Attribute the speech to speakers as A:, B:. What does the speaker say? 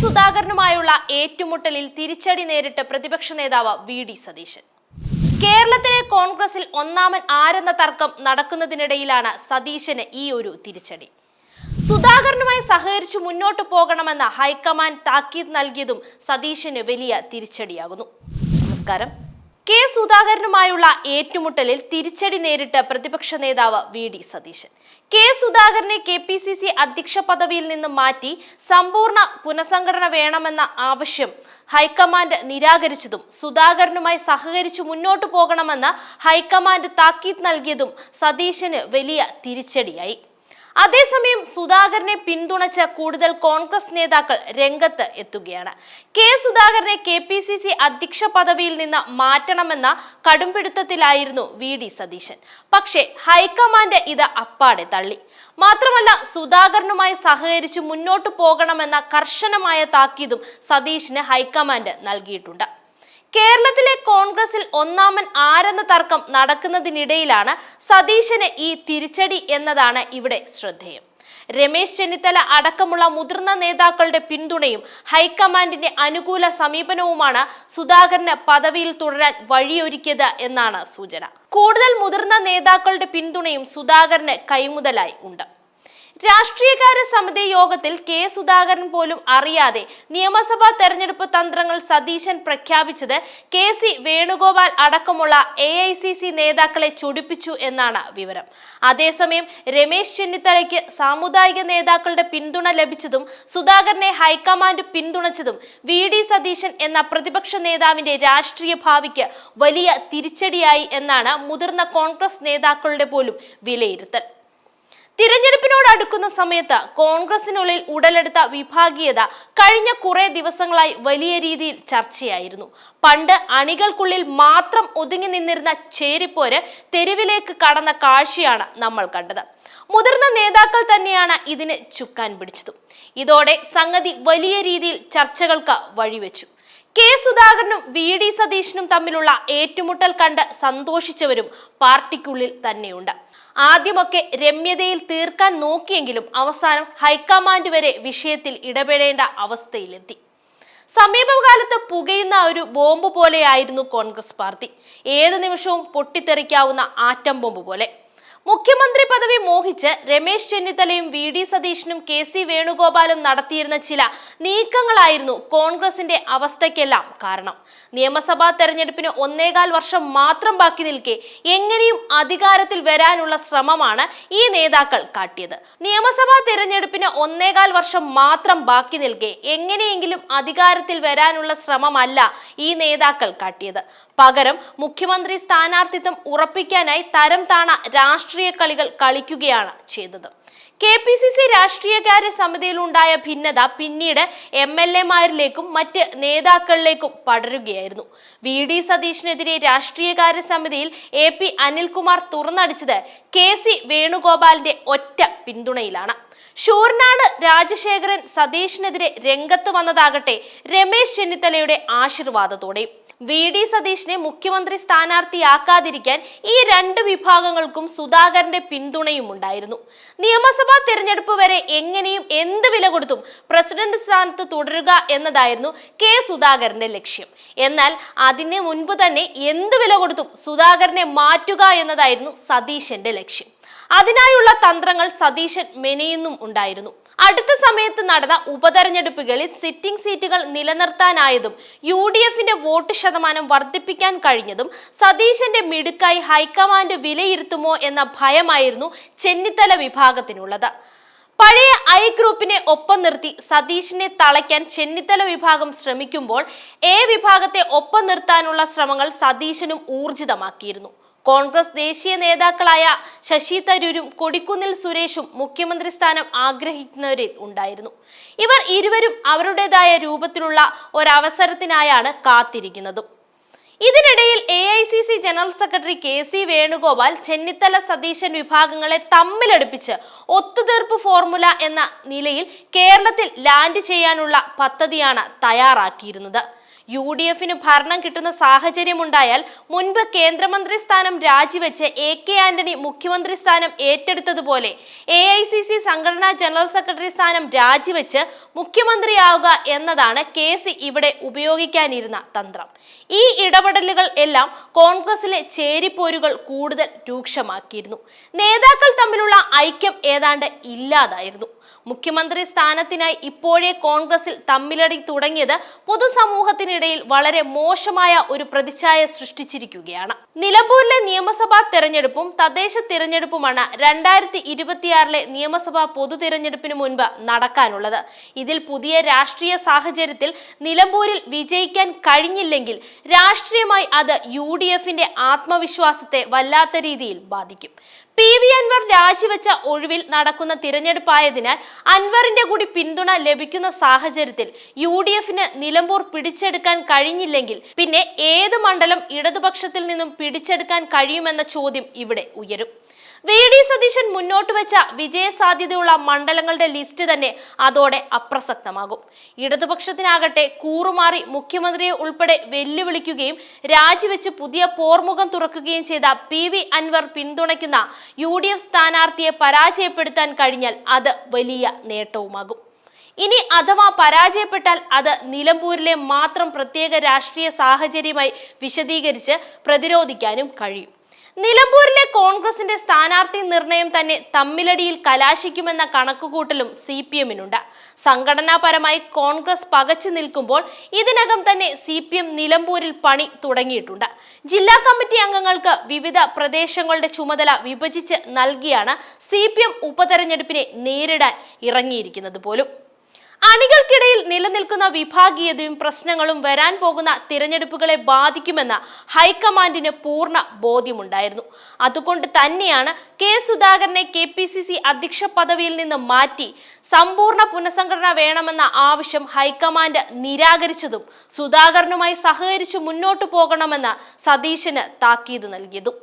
A: സുധാകരനുമായുള്ള ഏറ്റുമുട്ടലിൽ തിരിച്ചടി നേരിട്ട് പ്രതിപക്ഷ നേതാവ് വി ഡി സതീശൻ. കേരളത്തിലെ കോൺഗ്രസിൽ ഒന്നാമൻ ആരെന്ന തർക്കം നടക്കുന്നതിനിടയിലാണ് സതീശന് ഈ ഒരു തിരിച്ചടി. സുധാകരനുമായി സഹകരിച്ചു മുന്നോട്ടു പോകണമെന്ന ഹൈക്കമാൻഡ് താക്കീത് നൽകിയതും സതീശന് വലിയ തിരിച്ചടിയാകുന്നു. നമസ്കാരം. കെ സുധാകരനുമായുള്ള ഏറ്റുമുട്ടലിൽ തിരിച്ചടി നേരിട്ട് പ്രതിപക്ഷ നേതാവ് വി ഡി സതീശൻ. കെ സുധാകരനെ കെ പി സി സി അധ്യക്ഷ പദവിയിൽ നിന്ന് മാറ്റി സമ്പൂർണ പുനഃസംഘടന വേണമെന്ന ആവശ്യം ഹൈക്കമാൻഡ് നിരാകരിച്ചതും സുധാകരനുമായി സഹകരിച്ചു മുന്നോട്ടു പോകണമെന്ന് ഹൈക്കമാൻഡ് താക്കീത് നൽകിയതും സതീശന് വലിയ തിരിച്ചടിയായി. അതേസമയം സുധാകരനെ പിന്തുണച്ച കൂടുതൽ കോൺഗ്രസ് നേതാക്കൾ രംഗത്ത് എത്തുകയാണ്. കെ. സുധാകരനെ കെ പി സി സി അധ്യക്ഷ പദവിയിൽ നിന്ന് മാറ്റണമെന്ന കടുംപിടുത്തത്തിലായിരുന്നു വി. ഡി. സതീശൻ. പക്ഷേ ഹൈക്കമാൻഡ് ഇത് അപ്പാടെ തള്ളി. മാത്രമല്ല സുധാകരനുമായി സഹകരിച്ച് മുന്നോട്ടു പോകണമെന്ന കർശനമായ താക്കീതും സതീശിന് ഹൈക്കമാൻഡ് നൽകിയിട്ടുണ്ട്. കേരളത്തിലെ കോൺഗ്രസിൽ ഒന്നാമൻ ആരെന്ന തർക്കം നടക്കുന്നതിനിടയിലാണ് സതീശന് ഈ തിരിച്ചടി എന്നതാണ് ഇവിടെ ശ്രദ്ധേയം. രമേശ് ചെന്നിത്തല അടക്കമുള്ള മുതിർന്ന നേതാക്കളുടെ പിന്തുണയും ഹൈക്കമാൻഡിന്റെ അനുകൂല സമീപനവുമാണ് സുധാകരന് പദവിയിൽ തുടരാൻ വഴിയൊരുക്കിയത് എന്നാണ് സൂചന. കൂടുതൽ മുതിർന്ന നേതാക്കളുടെ പിന്തുണയും സുധാകരന് കൈമുതലായി ഉണ്ട്. രാഷ്ട്രീയകാര്യ സമിതി യോഗത്തിൽ കെ സുധാകരൻ പോലും അറിയാതെ നിയമസഭാ തെരഞ്ഞെടുപ്പ് തന്ത്രങ്ങൾ സതീശൻ പ്രഖ്യാപിച്ചത് കെ സി വേണുഗോപാൽ അടക്കമുള്ള എ ഐ സി സി നേതാക്കളെ ചൊടിപ്പിച്ചു എന്നാണ് വിവരം. അതേസമയം രമേശ് ചെന്നിത്തലയ്ക്ക് സാമുദായിക നേതാക്കളുടെ പിന്തുണ ലഭിച്ചതും സുധാകരനെ ഹൈക്കമാൻഡ് പിന്തുണച്ചതും വി ഡി സതീശൻ എന്ന പ്രതിപക്ഷ നേതാവിന്റെ രാഷ്ട്രീയ ഭാവിക്ക് വലിയ തിരിച്ചടിയായി എന്നാണ് മുതിർന്ന കോൺഗ്രസ് നേതാക്കളുടെ പോലും വിലയിരുത്തൽ. തിരഞ്ഞെടുപ്പിനോട് അടുക്കുന്ന സമയത്ത് കോൺഗ്രസിനുള്ളിൽ ഉടലെടുത്ത വിഭാഗീയത കഴിഞ്ഞ കുറെ ദിവസങ്ങളായി വലിയ രീതിയിൽ ചർച്ചയായിരുന്നു. പണ്ട് അണികൾക്കുള്ളിൽ മാത്രം ഒതുങ്ങി നിന്നിരുന്ന ചേരിപ്പോര് തെരുവിലേക്ക് കടന്ന കാഴ്ചയാണ് നമ്മൾ കണ്ടത്. മുതിർന്ന നേതാക്കൾ തന്നെയാണ് ഇതിന് ചുക്കാൻ പിടിച്ചതും. ഇതോടെ സംഗതി വലിയ രീതിയിൽ ചർച്ചകൾക്ക് വഴിവെച്ചു. കെ സുധാകരനും വി ഡി സതീശനും തമ്മിലുള്ള ഏറ്റുമുട്ടൽ കണ്ട് സന്തോഷിച്ചവരും പാർട്ടിക്കുള്ളിൽ തന്നെയുണ്ട്. ആദ്യമൊക്കെ രമ്യതയിൽ തീർക്കാൻ നോക്കിയെങ്കിലും അവസാനം ഹൈക്കമാൻഡ് വരെ വിഷയത്തിൽ ഇടപെടേണ്ട അവസ്ഥയിലെത്തി. സമീപകാലത്ത് പുകയുന്ന ഒരു ബോംബ് പോലെയായിരുന്നു കോൺഗ്രസ് പാർട്ടി. ഏത് നിമിഷവും പൊട്ടിത്തെറിക്കാവുന്ന ആറ്റം ബോംബ് പോലെ. മുഖ്യമന്ത്രി പദവി മോഹിച്ച് രമേശ് ചെന്നിത്തലയും വി ഡി സതീശനും കെ സി വേണുഗോപാലും നടത്തിയിരുന്ന ചില നീക്കങ്ങളായിരുന്നു കോൺഗ്രസിന്റെ അവസ്ഥയ്ക്കെല്ലാം കാരണം. നിയമസഭാ തെരഞ്ഞെടുപ്പിന് ഒന്നേകാൽ വർഷം മാത്രം ബാക്കി നിൽക്കെ എങ്ങനെയും അധികാരത്തിൽ വരാനുള്ള ശ്രമമാണ് ഈ നേതാക്കൾ കാട്ടിയത്. നിയമസഭാ തെരഞ്ഞെടുപ്പിന് ഒന്നേകാൽ വർഷം മാത്രം ബാക്കി നിൽക്കെ എങ്ങനെയെങ്കിലും അധികാരത്തിൽ വരാനുള്ള ശ്രമമല്ല ഈ നേതാക്കൾ കാട്ടിയത്. പകരം മുഖ്യമന്ത്രി സ്ഥാനാർത്ഥിത്വം ഉറപ്പിക്കാനായി തരം താണ രാഷ്ട്രീയ കളികൾ കളിക്കുകയാണ് ചെയ്തത്. കെ പി സി സി രാഷ്ട്രീയകാര്യ സമിതിയിലുണ്ടായ ഭിന്നത പിന്നീട് എം എൽ എമാരിലേക്കും മറ്റ് നേതാക്കളിലേക്കും പടരുകയായിരുന്നു. വി ഡി സതീഷിനെതിരെ രാഷ്ട്രീയകാര്യ സമിതിയിൽ എ പി അനിൽകുമാർ തുറന്നടിച്ചത് കെ സി വേണുഗോപാലിന്റെ ഒറ്റ പിന്തുണയിലാണ്. ഷൂർനാട് രാജശേഖരൻ സതീഷിനെതിരെ രംഗത്ത് വന്നതാകട്ടെ രമേശ് ചെന്നിത്തലയുടെ ആശീർവാദത്തോടെ. വി. ഡി. സതീഷിനെ മുഖ്യമന്ത്രി സ്ഥാനാർത്ഥിയാക്കാതിരിക്കാൻ ഈ രണ്ട് വിഭാഗങ്ങൾക്കും സുധാകരന്റെ പിന്തുണയും ഉണ്ടായിരുന്നു. നിയമസഭാ തെരഞ്ഞെടുപ്പ് വരെ എങ്ങനെയും എന്ത് വില കൊടുത്തും പ്രസിഡന്റ് സ്ഥാനത്ത് തുടരുക എന്നതായിരുന്നു കെ. സുധാകരന്റെ ലക്ഷ്യം. എന്നാൽ അതിന് മുൻപ് തന്നെ എന്ത് വില കൊടുത്തും സുധാകരനെ മാറ്റുക എന്നതായിരുന്നു സതീശന്റെ ലക്ഷ്യം. അതിനായുള്ള തന്ത്രങ്ങൾ സതീശൻ മെനയുന്നും ഉണ്ടായിരുന്നു. അടുത്ത സമയത്ത് നടന്ന ഉപതെരഞ്ഞെടുപ്പുകളിൽ സിറ്റിംഗ് സീറ്റുകൾ നിലനിർത്താനായതും യു ഡി എഫിന്റെ വോട്ട് ശതമാനം വർദ്ധിപ്പിക്കാൻ കഴിഞ്ഞതും സതീശന്റെ മിടുക്കായി ഹൈക്കമാൻഡ് വിലയിരുത്തുമോ എന്ന ഭയമായിരുന്നു ചെന്നിത്തല വിഭാഗത്തിനുള്ളത്. പഴയ ഐ ഗ്രൂപ്പിനെ ഒപ്പം നിർത്തി സതീഷിനെ തളയ്ക്കാൻ ചെന്നിത്തല വിഭാഗം ശ്രമിക്കുമ്പോൾ എ വിഭാഗത്തെ ഒപ്പം നിർത്താനുള്ള ശ്രമങ്ങൾ സതീശനും ഊർജിതമാക്കിയിരുന്നു. കോൺഗ്രസ് ദേശീയ നേതാക്കളായ ശശി തരൂരും കൊടിക്കുന്നിൽ സുരേഷും മുഖ്യമന്ത്രി സ്ഥാനം ആഗ്രഹിക്കുന്നവരിൽ ഉണ്ടായിരുന്നു. ഇവർ ഇരുവരും അവരുടേതായ രൂപത്തിലുള്ള ഒരവസരത്തിനായാണ് കാത്തിരിക്കുന്നതും. ഇതിനിടയിൽ A I C C general secretary K C Venugopal Chennithala Satheesan വിഭാഗങ്ങളെ തമ്മിലടുപ്പിച്ച് ഒത്തുതീർപ്പ് ഫോർമുല എന്ന നിലയിൽ കേരളത്തിൽ ലാൻഡ് ചെയ്യാനുള്ള പദ്ധതിയാണ് തയ്യാറാക്കിയിരുന്നത്. യു ഡി എഫിന് ഭരണം കിട്ടുന്ന സാഹചര്യമുണ്ടായാൽ മുൻപ് കേന്ദ്രമന്ത്രി സ്ഥാനം രാജിവെച്ച് എ കെ ആന്റണി മുഖ്യമന്ത്രി സ്ഥാനം ഏറ്റെടുത്തതുപോലെ എ ഐ സി സി സംഘടനാ ജനറൽ സെക്രട്ടറി സ്ഥാനം രാജിവെച്ച് മുഖ്യമന്ത്രിയാവുക എന്നതാണ് കെ സി ഇവിടെ ഉപയോഗിക്കാനിരുന്ന തന്ത്രം. ഈ ഇടപെടലുകൾ എല്ലാം കോൺഗ്രസിലെ ചേരിപ്പോരുകൾ കൂടുതൽ രൂക്ഷമാക്കിയിരുന്നു. നേതാക്കൾ തമ്മിലുള്ള ഐക്യം ഏതാണ്ട് ഇല്ലാതായിരുന്നു. മുഖ്യമന്ത്രി സ്ഥാനത്തിനായി ഇപ്പോഴേ കോൺഗ്രസിൽ തമ്മിലടി തുടങ്ങിയത് പൊതുസമൂഹത്തിനിടയിൽ വളരെ മോശമായ ഒരു പ്രതിച്ഛായ സൃഷ്ടിച്ചിരിക്കുകയാണ്. നിലമ്പൂരിലെ നിയമസഭാ തെരഞ്ഞെടുപ്പും തദ്ദേശ തിരഞ്ഞെടുപ്പുമാണ് രണ്ടായിരത്തി ഇരുപത്തിയാറിലെ നിയമസഭാ പൊതു തിരഞ്ഞെടുപ്പിന് മുൻപ് നടക്കാനുള്ളത്. ഇതിൽ പുതിയ രാഷ്ട്രീയ സാഹചര്യത്തിൽ നിലമ്പൂരിൽ വിജയിക്കാൻ കഴിഞ്ഞില്ലെങ്കിൽ രാഷ്ട്രീയമായി അത് യു ഡി എഫിന്റെ ആത്മവിശ്വാസത്തെ വല്ലാത്ത രീതിയിൽ ബാധിക്കും. പി വി അൻവർ രാജിവെച്ച ഒഴിവിൽ നടക്കുന്ന തിരഞ്ഞെടുപ്പായതിനാൽ അൻവറിന്റെ കൂടി പിന്തുണ ലഭിക്കുന്ന സാഹചര്യത്തിൽ യു ഡി എഫിന് നിലമ്പൂർ പിടിച്ചെടുക്കാൻ കഴിഞ്ഞില്ലെങ്കിൽ പിന്നെ ഏത് മണ്ഡലം ഇടതുപക്ഷത്തിൽ നിന്നും പിടിച്ചെടുക്കാൻ കഴിയുമെന്ന ചോദ്യം ഇവിടെ ഉയരും. വി ഡി സതീശൻ മുന്നോട്ട് വെച്ച വിജയ സാധ്യതയുള്ള മണ്ഡലങ്ങളുടെ ലിസ്റ്റ് തന്നെ അതോടെ അപ്രസക്തമാകും. ഇടതുപക്ഷത്തിനാകട്ടെ കൂറുമാറി മുഖ്യമന്ത്രിയെ ഉൾപ്പെടെ വെല്ലുവിളിക്കുകയും രാജിവെച്ച് പുതിയ പോർമുഖം തുറക്കുകയും ചെയ്ത പി വി അൻവർ പിന്തുണയ്ക്കുന്ന യു ഡി എഫ് സ്ഥാനാർത്ഥിയെ പരാജയപ്പെടുത്താൻ കഴിഞ്ഞാൽ അത് വലിയ നേട്ടവുമാകും. ഇനി അഥവാ പരാജയപ്പെട്ടാൽ അത് നിലമ്പൂരിലെ മാത്രം പ്രത്യേക രാഷ്ട്രീയ സാഹചര്യമായി വിശദീകരിച്ച് പ്രതിരോധിക്കാനും കഴിയും. നിലമ്പൂരിലെ കോൺഗ്രസിന്റെ സ്ഥാനാർത്ഥി നിർണയം തന്നെ തമ്മിലടിയിൽ കലാശിക്കുമെന്ന കണക്കുകൂട്ടലും സി പി എമ്മിനുണ്ട്. സംഘടനാപരമായി കോൺഗ്രസ് പകച്ചു നിൽക്കുമ്പോൾ ഇതിനകം തന്നെ സി പി എം നിലമ്പൂരിൽ പണി തുടങ്ങിയിട്ടുണ്ട്. ജില്ലാ കമ്മിറ്റി അംഗങ്ങൾക്ക് വിവിധ പ്രദേശങ്ങളുടെ ചുമതല വിഭജിച്ച് നൽകിയാണ് സി പി എം ഉപതെരഞ്ഞെടുപ്പിനെ നേരിടാൻ ഇറങ്ങിയിരിക്കുന്നത് പോലും. അണികൾക്കിടയിൽ നിലനിൽക്കുന്ന വിഭാഗീയതയും പ്രശ്നങ്ങളും വരാൻ പോകുന്ന തിരഞ്ഞെടുപ്പുകളെ ബാധിക്കുമെന്ന് ഹൈക്കമാൻഡിന് പൂർണ ബോധ്യമുണ്ടായിരുന്നു. അതുകൊണ്ട് തന്നെയാണ് കെ സുധാകരനെ കെ പി സി സി അധ്യക്ഷ പദവിയിൽ നിന്ന് മാറ്റി സമ്പൂർണ പുനഃസംഘടന വേണമെന്ന ആവശ്യം ഹൈക്കമാൻഡ് നിരാകരിച്ചതും സുധാകരനുമായി സഹകരിച്ചു മുന്നോട്ടു പോകണമെന്ന് സതീശന് താക്കീത് നൽകിയതും.